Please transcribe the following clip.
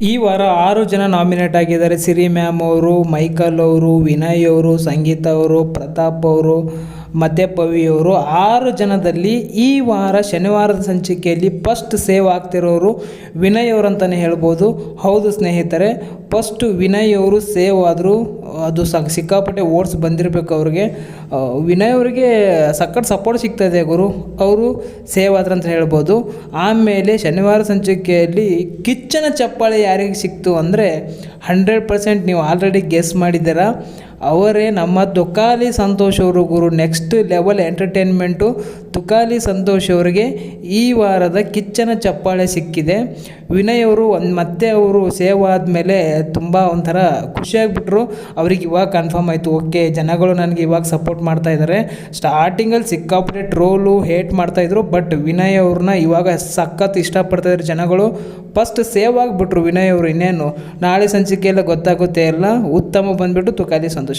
ಈ ವಾರ ಆರು ಜನ ನಾಮಿನೇಟ್ ಆಗಿದ್ದಾರೆ. ಸಿರಿ ಮ್ಯಾಮ್ ಅವರು, ಮೈಕಲ್ ಅವರು, ವಿನಯ್ ಅವರು, ಸಂಗೀತ ಅವರು, ಪ್ರತಾಪ್ ಅವರು ಮತ್ತು ಪವಿ ಅವರು. ಆರು ಜನದಲ್ಲಿ ಈ ವಾರ ಶನಿವಾರದ ಸಂಚಿಕೆಯಲ್ಲಿ ಫಸ್ಟ್ ಸೇವ್ ಆಗ್ತಿರೋರು ವಿನಯ್ ಅವರು ಅಂತಲೇ ಹೇಳ್ಬೋದು. ಹೌದು ಸ್ನೇಹಿತರೆ ಫಸ್ಟು ವಿನಯ್ ಅವರು ಸೇವ್ ಆದರು ಅದು ಸಕ್ ಸಿಕ್ಕಾಪಟ್ಟೆ ಓಟ್ಸ್ ಬಂದಿರಬೇಕು ಅವ್ರಿಗೆ. ವಿನಯ್ ಅವರಿಗೆ ಸಖತ್ ಸಪೋರ್ಟ್ ಸಿಗ್ತಾಯಿದೆ ಗುರು. ಅವರು ಸೇವ್ ಆದ್ರಂತ ಹೇಳ್ಬೋದು. ಆಮೇಲೆ ಶನಿವಾರ ಸಂಚಿಕೆಯಲ್ಲಿ ಕಿಚ್ಚನ ಚಪ್ಪಾಳೆ ಯಾರಿಗೆ ಸಿಕ್ತು ಅಂದರೆ ಹಂಡ್ರೆಡ್ ಪರ್ಸೆಂಟ್ ನೀವು ಆಲ್ರೆಡಿ ಗೆಸ್ ಮಾಡಿದ್ದೀರಾ? ಅವರೇ ನಮ್ಮ ತುಕಾಲಿ ಸಂತೋಷ್ ಅವರು ಗುರು. Next level entertainment Tukali Santosh ಅವರಿಗೆ ಈ ವಾರದ ಕಿಚ್ಚನ ಚಪ್ಪಾಳೆ ಸಿಕ್ಕಿದೆ. ವಿನಯ್ ಅವರು ಒಂದು ಮತ್ತೆ ಅವರು ಸೇವ್ ಆದಮೇಲೆ ತುಂಬ ಒಂಥರ ಖುಷಿಯಾಗಿಬಿಟ್ರು. ಅವ್ರಿಗೆ ಇವಾಗ ಕನ್ಫರ್ಮ್ ಆಯಿತು. ಓಕೆ ಜನಗಳು ನನಗೆ ಇವಾಗ ಸಪೋರ್ಟ್ ಮಾಡ್ತಾ ಇದ್ದಾರೆ ಸ್ಟಾರ್ಟಿಂಗಲ್ಲಿ ಸಿಕ್ಕಾಪಟ್ಟೆ ಟ್ರೋಲು ಹೇಟ್ ಮಾಡ್ತಾಯಿದ್ರು ಬಟ್ ವಿನಯ್ ಅವ್ರನ್ನ ಇವಾಗ ಸಖತ್ ಇಷ್ಟಪಡ್ತಾಯಿದ್ರು ಜನಗಳು. ಫಸ್ಟ್ ಸೇವ್ ಆಗಿಬಿಟ್ರು ವಿನಯ್ ಅವರು ಇನ್ನೇನು. ನಾಳೆ ಸಂಚಿಕೆಯೆಲ್ಲ ಗೊತ್ತಾಗುತ್ತೆ ಎಲ್ಲ ಉತ್ತಮ ಬಂದ್ಬಿಟ್ಟು ತುಕಾಲಿ ಸಂತೋಷ್.